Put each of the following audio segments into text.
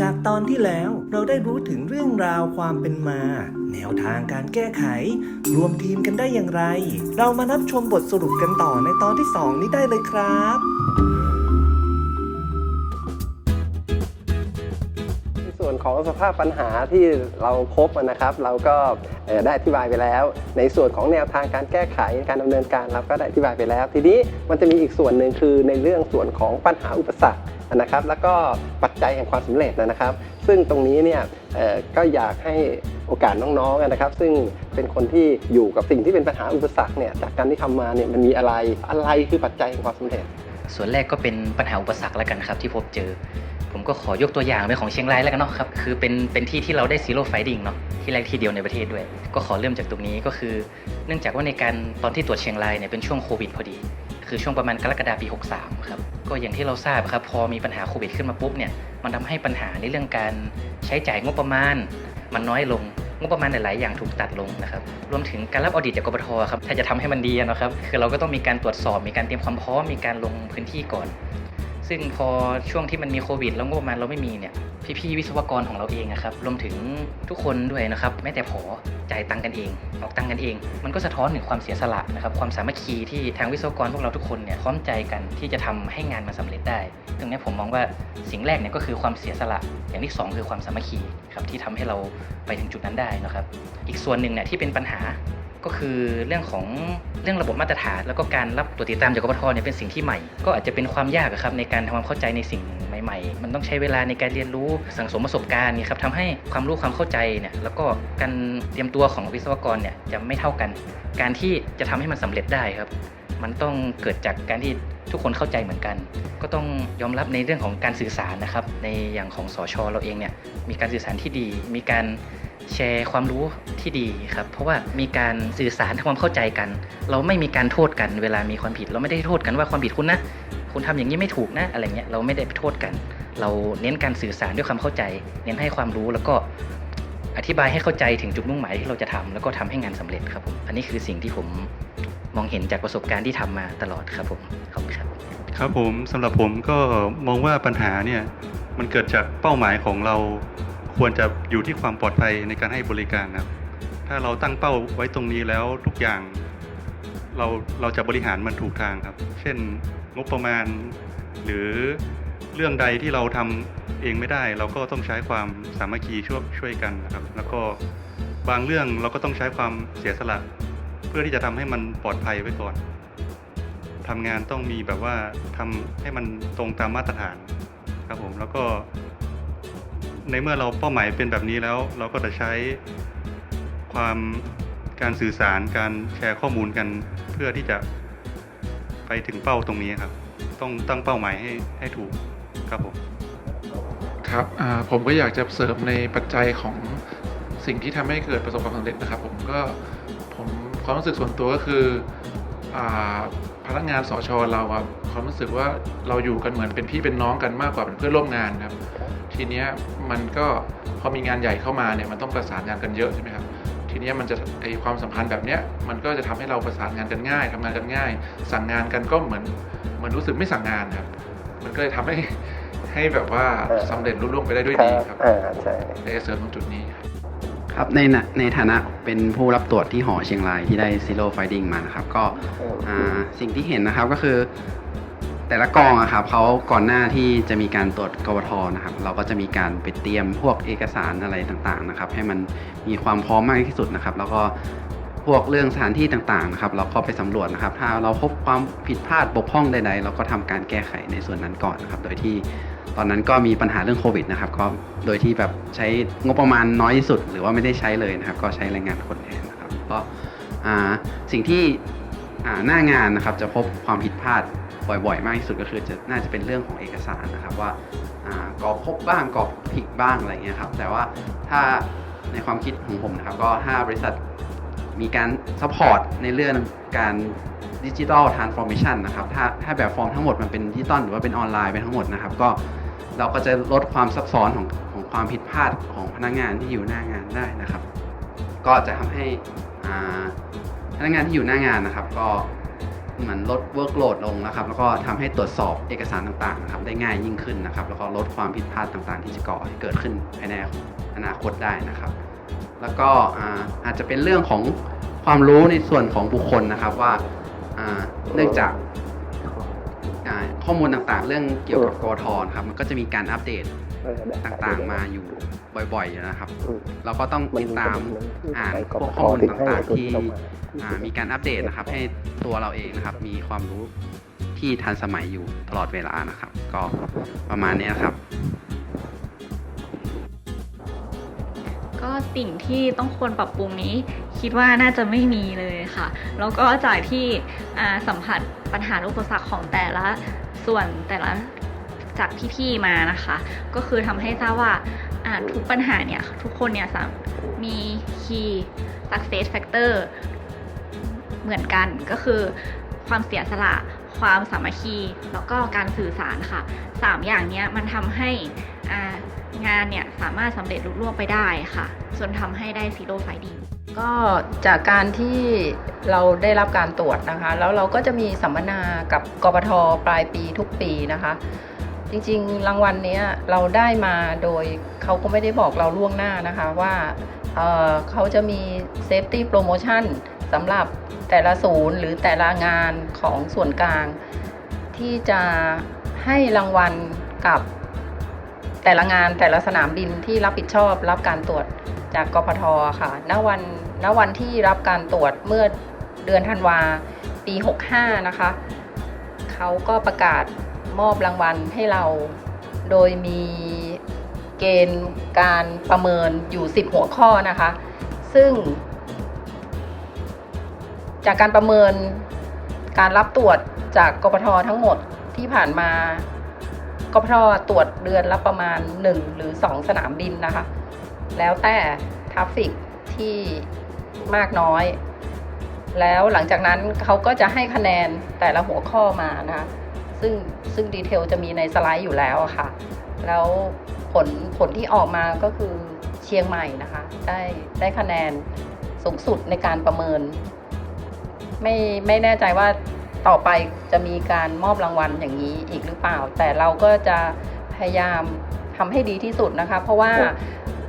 จากตอนที่แล้วเราได้รู้ถึงเรื่องราวความเป็นมา แนวทางการแก้ไข รวมทีมกันได้อย่างไร เรามารับชมบทสรุปกันต่อในตอนที่ 2 นี้ได้เลยครับ ของสภาพปัญหาที่เราพบนะครับ เราก็ได้อธิบายไปแล้ว ในส่วนของแนวทางการแก้ไขการดำเนินการเราก็ได้อธิบายไปแล้ว ทีนี้มันจะมีอีกส่วนหนึ่งคือในเรื่องส่วนของปัญหาอุปสรรคนะครับ แล้วก็ปัจจัยแห่งความสำเร็จนะครับ ซึ่งตรงนี้เนี่ยก็อยากให้โอกาสน้องๆนะครับ ซึ่งเป็นคนที่อยู่กับสิ่งที่เป็นปัญหาอุปสรรคเนี่ยจากการที่ทำมาเนี่ยมันมีอะไรอะไรคือปัจจัยแห่งความสำเร็จ ส่วนแรกก็เป็นปัญหาอุปสรรคแล้วกันครับที่พบเจอ ผมก็ขอยกตัวอย่างเป็นของเชียงรายแล้วกันเนาะครับ คือเป็นเป็นที่ที่เราได้ซีโร่ไฟดิงเนาะที่แรกที่เดียวในประเทศด้วย ก็ขอเริ่มจากตรงนี้ก็คือ เนื่องจากว่าในการตอนที่ตรวจเชียงรายเนี่ยเป็นช่วงโควิดพอดี คือช่วงประมาณกรกฎาปี 63 ครับ ก็อย่างที่เราทราบครับพอมีปัญหาโควิดขึ้นมาปุ๊บเนี่ยมันทำให้ปัญหาในเรื่องการใช้จ่ายงบประมาณ มันน้อยลงงบประมาณหลาย ๆ อย่างถูกตัดลงนะครับ รวมถึงการรับออดิตจากกบทครับ ถ้าจะทำให้มันดีเนาะครับ คือเราก็ต้องมีการตรวจสอบ มีการเตรียมความพร้อม มีการลงพื้นที่ก่อน ซึ่งพอช่วงที่มันมีโควิด แล้วงบประมาณเราไม่มีเนี่ยพี่ๆวิศวกรของเราเองนะครับรวมถึงทุกคนด้วยนะครับแม้แต่ผอจ่ายตังค์กันเองออกตังค์กันเอง มันก็สะท้อนถึงความเสียสละนะครับความสามัคคีที่ทางวิศวกรพวกเราทุกคนเนี่ยพร้อมใจกันที่จะทำให้งานมันสำเร็จได้ ตรงนี้ผมมองว่าสิ่งแรกเนี่ยก็คือความเสียสละ อย่างที่สองคือความสามัคคีครับที่ทำให้เราไปถึงจุดนั้นได้นะครับ อีกส่วนหนึ่งเนี่ยที่เป็นปัญหา ก็คือเรื่องของเรื่องระบบมาตรฐาน แล้วก็การรับตรวจติดตามจากกปทเนี่ยเป็นสิ่งที่ใหม่ ก็อาจจะเป็นความยากครับในการทำความเข้าใจในสิ่งใหม่ ๆ มันต้องใช้เวลาในการเรียนรู้สังสมประสบการณ์เนี่ยครับทำให้ความรู้ความเข้าใจเนี่ยแล้วก็การเตรียมตัวของวิศวกรเนี่ยจะไม่เท่ากัน การที่จะทำให้มันสำเร็จได้ครับ มันต้องเกิดจากการที่ทุกคนเข้าใจเหมือนกัน ก็ต้องยอมรับในเรื่องของการสื่อสารนะครับในอย่างของสอชอเราเองเนี่ยมีการสื่อสารที่ดี มีการ แชร์ความรู้ที่ดีครับ เพราะว่ามีการสื่อสารทำความเข้าใจกัน เราไม่มีการโทษกันเวลามีความผิด เราไม่ได้โทษกันว่าความผิดคุณนะ คุณทำอย่างนี้ไม่ถูกนะ อะไรเงี้ย เราไม่ได้ไปโทษกัน เราเน้นการสื่อสารด้วยความเข้าใจ เน้นให้ความรู้แล้วก็อธิบายให้เข้าใจถึงจุดมุ่งหมายที่เราจะทำแล้วก็ทำให้งานสำเร็จครับผม อันนี้คือสิ่งที่ผมมองเห็นจากประสบการณ์ที่ทำมาตลอดครับผม ขอบคุณครับ ครับผมสำหรับผมก็มองว่าปัญหาเนี่ยมันเกิดจากเป้าหมายของเรา ควรจะอยู่ที่ความปลอดภัยในการให้บริการนะครับ ถ้าเราตั้งเป้าไว้ตรงนี้แล้วทุกอย่างเราเราจะบริหารมันถูกทางครับ เช่นงบประมาณ หรือเรื่องใดที่เราทำเองไม่ได้ เราก็ต้องใช้ความสามัคคีช่วยช่วยกันนะครับ แล้วก็บางเรื่องเราก็ต้องใช้ความเสียสละ เพื่อที่จะทำให้มันปลอดภัยไว้ก่อนทำงานต้องมีแบบว่าทำให้มันตรงตามมาตรฐานครับผมแล้วก็ ในเมื่อเราเป้าหมายเป็นแบบนี้แล้ว เราก็จะใช้ความการสื่อสารการแชร์ข้อมูลกันเพื่อที่จะไปถึงเป้าตรงนี้ครับ ต้องตั้งเป้าหมายให้ให้ถูกครับผมครับผมก็อยากจะเสริมในปัจจัยของสิ่งที่ทำให้เกิดประสบความสำเร็จนะครับ ผมก็ผมความรู้สึกส่วนตัวก็คืออพนักงานสอชอเราความรู้สึกว่าเราอยู่กันเหมือนเป็นพี่เป็นน้องกันมากกว่าเป็นเพื่อนร่วมงานครับ ทีเนี้ยมันก็พอมีงานใหญ่เข้ามาเนี่ยมันต้องประสานงานกันเยอะใช่ไหมครับทีเนี้ยมันจะไอความสัมพันธ์แบบเนี้ยมันก็จะทำให้เราประสานงานกันง่ายทำงานกันง่าย สั่งงานกันก็เหมือนเหมือนรู้สึกไม่สั่งงานครับ มันก็เลยทำให้ให้แบบว่าเออสำเร็จรุ่ร่วงไปได้ด้วยดีครับอ่าใช่ได้เสริมตรงจุดนี้ ครับครับในฐาในฐานะเป็นผู้รับตรวจที่หอเชียงรายที่ได้ Zero Finding มานะครับ ก็อ่าสิ่งที่เห็นนะครับก็คือ แต่ละกองอะครับเขาก่อนหน้าที่จะมีการตรวจกวทนะครับ เราก็จะมีการไปเตรียมพวกเอกสารอะไรต่างๆนะครับ ให้มันมีความพร้อมมากที่สุดนะครับ แล้วก็พวกเรื่องสถานที่ต่างๆนะครับ เราก็ไปสำรวจนะครับ ถ้าเราพบความผิดพลาดบกพร่องใดๆ เราก็ทำการแก้ไขในส่วนนั้นก่อนนะครับ โดยที่ตอนนั้นก็มีปัญหาเรื่องโควิดนะครับ ก็โดยที่แบบใช้งบประมาณน้อยที่สุด หรือว่าไม่ได้ใช้เลยนะครับ ก็ใช้แรงงานคนแทนนะครับก็สิ่งที่หน้างานนะครับจะพบความผิดพลาด บ่อยๆ มากที่สุดก็คือจะน่าจะเป็นเรื่องของเอกสารนะครับว่าอ่ากรอบครบบ้างกรอบผิดบ้างอะไรเงี้ยครับแต่ว่าถ้าในความคิดของผมนะครับก็ถ้าบริษัทมีการซัพพอร์ตในเรื่องการดิจิทัลทรานส์ฟอร์เมชันนะครับถ้าถ้าแบบฟอร์มทั้งหมดมันเป็นดิจิตอลหรือว่าเป็นออนไลน์ไปทั้งหมดนะครับก็เราก็จะลดความซับซ้อนของของความผิดพลาดของพนักงานที่อยู่หน้างานได้นะครับ ก็จะทำให้พนักงานที่อยู่หน้างานนะครับ ก็ เหมือนลดเวิร์กโหลดลงนะครับ แล้วก็ทำให้ตรวจสอบเอกสารต่างๆนะครับได้ง่ายยิ่งขึ้นนะครับ แล้วก็ลดความผิดพลาดต่างๆ ที่จะก่อให้เกิดขึ้นภายในอนาคตได้นะครับ แล้วก็อาอาจจะเป็นเรื่องของความรู้ในส่วนของบุคคลนะครับว่าเนื่องจาก ข้อมูลต่างๆ เรื่องเกี่ยวกับกทนะครับมันก็จะมีการอัปเดตเออได้ต่างๆ มาอยู่บ่อยๆอยู่นะครับอืมเราก็ต้องติดตามอ่านพวกข้อมูลต่างๆ ที่อ่ามีการอัปเดตนะครับ ให้ตัวเราเองนะครับ มีความรู้ที่ทันสมัยอยู่ตลอดเวลานะครับ ก็ประมาณนี้นะครับ ก็สิ่งที่ต้องควรปรับปรุงนี้ คิดว่าน่าจะไม่มีเลยค่ะ แล้วก็จากที่สัมผัสปัญหาอุปสรรคของแต่ละส่วนแต่ละจากพี่ๆมานะคะ ก็คือทำให้ทราบว่าทุกปัญหาเนี่ยทุกคนเนี่ยมี key success factor เหมือนกันก็คือความเสียสละ ความสามัคคี แล้วก็การสื่อสารค่ะสามอย่างนี้มันทำให้งานเนี่ยสามารถสำเร็จลุล่วงไปได้ค่ะ จนทำให้ได้ซีโร่ไฟดีก็จากการที่เราได้รับการตรวจนะคะ แล้วเราก็จะมีสัมมนากับกปทปลายปีทุกปีนะคะ จริงๆรางวัลเนี้เราได้มาโดยเขาก็ไม่ได้บอกเราล่วงหน้านะคะว่าเเขาจะมี Safety Promotion สำหรับแต่ละศูนย์หรือแต่ละงานของส่วนกลาง ที่จะให้รางวัลกับแต่ละงานแต่ละสนามบินที่รับผิดชอบรับการตรวจจากกพทค่ะ ณ วัน ณ วันที่รับการตรวจเมื่อเดือนธันวาปี 65 นะคะ เขาก็ประกาศมอบรางวัลให้เรา โดยมีเกณฑ์การประเมินอยู่ 10 หัวข้อนะคะ ซึ่ง จากการประเมินการรับตรวจจากกพททั้งหมดที่ผ่านมากพทตรวจเดือนละประมาณ 1 หรือ 2 สนามบินนะคะ แล้วแต่ทราฟฟิกที่มากน้อย แล้วหลังจากนั้นเขาก็จะให้คะแนนแต่ละหัวข้อมานะคะซึ่งซึ่งดีเทลจะมีในสไลด์อยู่แล้วค่ะ แล้วผลผลที่ออกมาก็คือเชียงใหม่นะคะ ได้ได้คะแนนสูงสุดในการประเมิน ไม่ไม่แน่ใจว่าต่อไปจะมีการมอบรางวัลอย่างนี้อีกหรือเปล่า แต่เราก็จะพยายามทำให้ดีที่สุดนะคะ เพราะว่า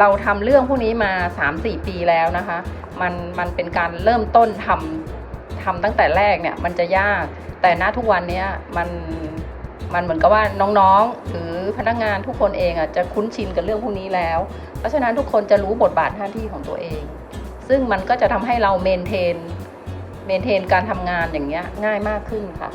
เราทำเรื่องพวกนี้มา 3-4 ปีแล้วนะคะ มันมันเป็นการเริ่มต้นทำทำตั้งแต่แรกเนี่ยมันจะยาก แต่ณทุกวันเนี้ยมันมันเหมือนกับว่าน้องๆ หรือพนักงานทุกคนเองอะจะคุ้นชินกับเรื่องพวกนี้แล้ว เพราะฉะนั้นทุกคนจะรู้บทบาทหน้าที่ของตัวเอง ซึ่งมันก็จะทำให้เราเมนเทน เมนเทนการทำงานอย่างเงี้ยง่ายมากขึ้นค่ะ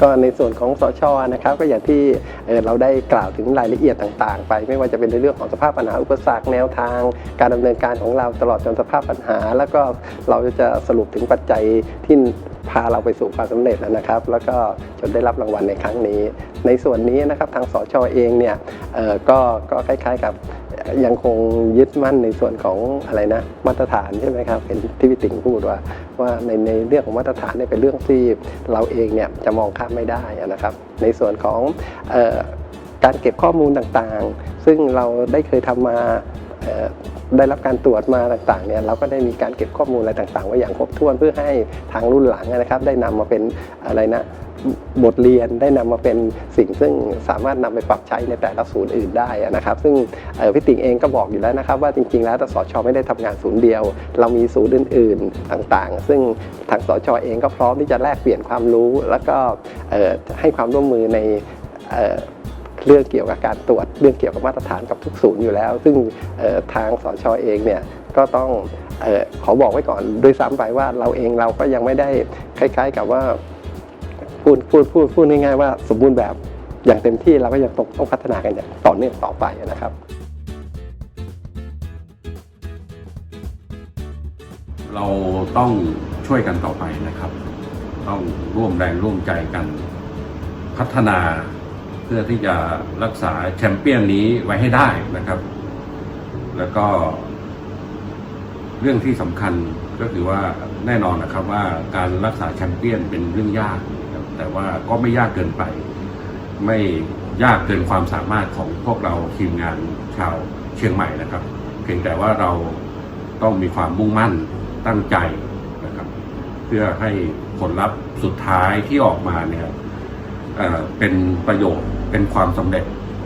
ก็ในส่วนของสชนะครับก็อย่างที่เอ่อเราได้กล่าวถึงรายละเอียดต่างๆ ไป ไม่ว่าจะเป็นในเรื่องของสภาพปัญหาอุปสรรคแนวทาง การดำเนินการของเราตลอดจนสภาพปัญหา แล้วก็เราจะสรุปถึงปัจจัยที่ พาเราไปสู่ความสำเร็จนะครับ แล้วก็จนได้รับรางวัลในครั้งนี้ ในส่วนนี้นะครับทางสชเองเนี่ยก็ก็คล้าย ๆกับยังคงยึดมั่นในส่วนของอะไรนะมาตรฐานใช่ไหมครับเป็นที่พี่ติ๋งพูดว่าว่าในในเรื่องของมาตรฐานเนี่ยเป็นเรื่องที่เราเองเนี่ยจะมองข้ามไม่ได้นะครับ ในส่วนของการเก็บข้อมูลต่างๆ ซึ่งเราได้เคยทำมา ได้รับการตรวจมาต่างๆเนี่ยเราก็ได้มีการเก็บข้อมูลอะไรต่างๆ ไว้อย่างครบถ้วนเพื่อให้ทางรุ่นหลังนะครับ ได้นำมาเป็นอะไรนะบทเรียนได้นำมาเป็นสิ่งซึ่งสามารถนำไปปรับใช้ในแต่ละศูนย์อื่นได้นะครับ ซึ่งพี่ติ๋งเองก็บอกอยู่แล้วนะครับ ว่าจริงๆแล้วแต่สชไม่ได้ทำงานศูนย์เดียว เรามีศูนย์อื่น ๆต่างๆ ซึ่งทางสชเองก็พร้อมที่จะแลกเปลี่ยนความรู้ แล้วก็ให้ความร่วมมือใน เรื่องเกี่ยวกับการตรวจเรื่องเกี่ยวกับมาตรฐานกับทุกศูนย์อยู่แล้ว ซึ่งทางสชเองเนี่ยก็ต้องออขอบอกไว้ก่อนด้วยซ้ำไปว่าเราเองเราก็ยังไม่ได้คล้าย ๆ กับว่าพูดพูดพูดพูดง่ายๆว่าสมบูรณ์แบบอย่างเต็มที่เราก็ยังต้องต้องพัฒนากันอย่างต่อเนื่องต่อไปนะครับเราต้องช่วยกันต่อไปนะครับ ต้องร่วมแรงร่วมใจกัน พัฒนา เพื่อที่จะรักษาแชมเปี้ยนนี้ไว้ให้ได้นะครับ แล้วก็ เรื่องที่สำคัญก็คือว่าแน่นอนนะครับว่าการรักษาแชมเปี้ยนเป็นเรื่องยากนะครับแต่ว่าก็ไม่ยากเกินไป ไม่ยากเกินความสามารถของพวกเราทีมงานชาวเชียงใหม่นะครับ เพียงแต่ว่าเราต้องมีความมุ่งมั่นตั้งใจนะครับ เพื่อให้ผลลัพธ์สุดท้ายที่ออกมาเนี่ยเเป็นประโยชน์ เป็นความสำเร็จ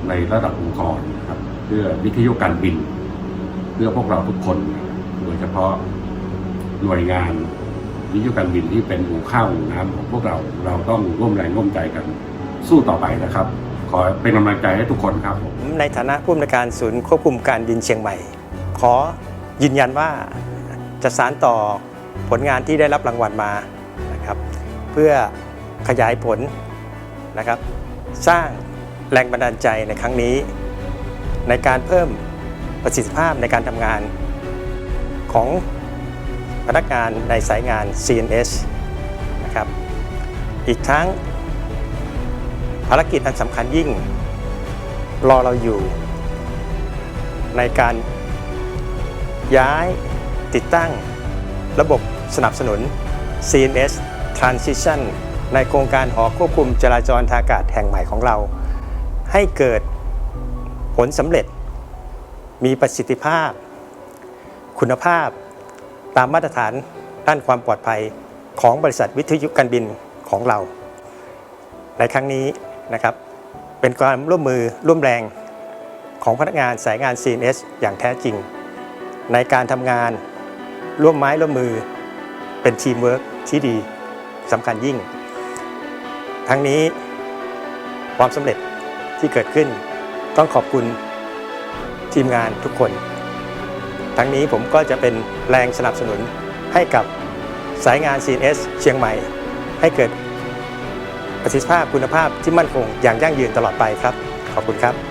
ในระดับองค์กรนะครับเพื่อวิทยุการบิน เพื่อพวกเราทุกคน โดยเฉพาะหน่วยงานวิทยุการบินที่เป็นหูข้าวหูน้ำของพวกเราเราต้องร่วมแรงร่วมใจกันสู้ต่อไปนะครับ ขอเป็นกำลังใจให้ทุกคนครับผมในฐานะผู้อำนวยการศูนย์ควบคุมการบินเชียงใหม่ ขอยืนยันว่าจะสานต่อผลงานที่ได้รับรางวัลมานะครับ เพื่อขยายผลนะครับ สร้างแรงบันดาลใจในครั้งนี้ ในการเพิ่มประสิทธิภาพในการทำงานของพนักงานในสายงาน CNS นะครับ อีกทั้งภารกิจอันสำคัญยิ่ง รอเราอยู่ ในการย้ายติดตั้งระบบสนับสนุน CNS Transition ในโครงการหอควบคุมจราจรทางอากาศแห่งใหม่ของเรา ให้เกิดผลสำเร็จ มีประสิทธิภาพ คุณภาพตามมาตรฐานด้านความปลอดภัยของบริษัทวิทยุการบินของเรา ในครั้งนี้นะครับ เป็นความร่วมมือร่วมแรงของพนักงานสายงาน CNS อย่างแท้จริง ในการทำงานร่วมไม้ร่วมมือเป็นทีมเวิร์กที่ดีสำคัญยิ่ง ทั้งนี้ความสำเร็จที่เกิดขึ้น ต้องขอบคุณทีมงานทุกคน ทั้งนี้ผมก็จะเป็นแรงสนับสนุนให้กับสายงาน CNS เชียงใหม่ ให้เกิดประสิทธิภาพคุณภาพที่มั่นคงอย่างยั่งยืนตลอดไปครับ ขอบคุณครับ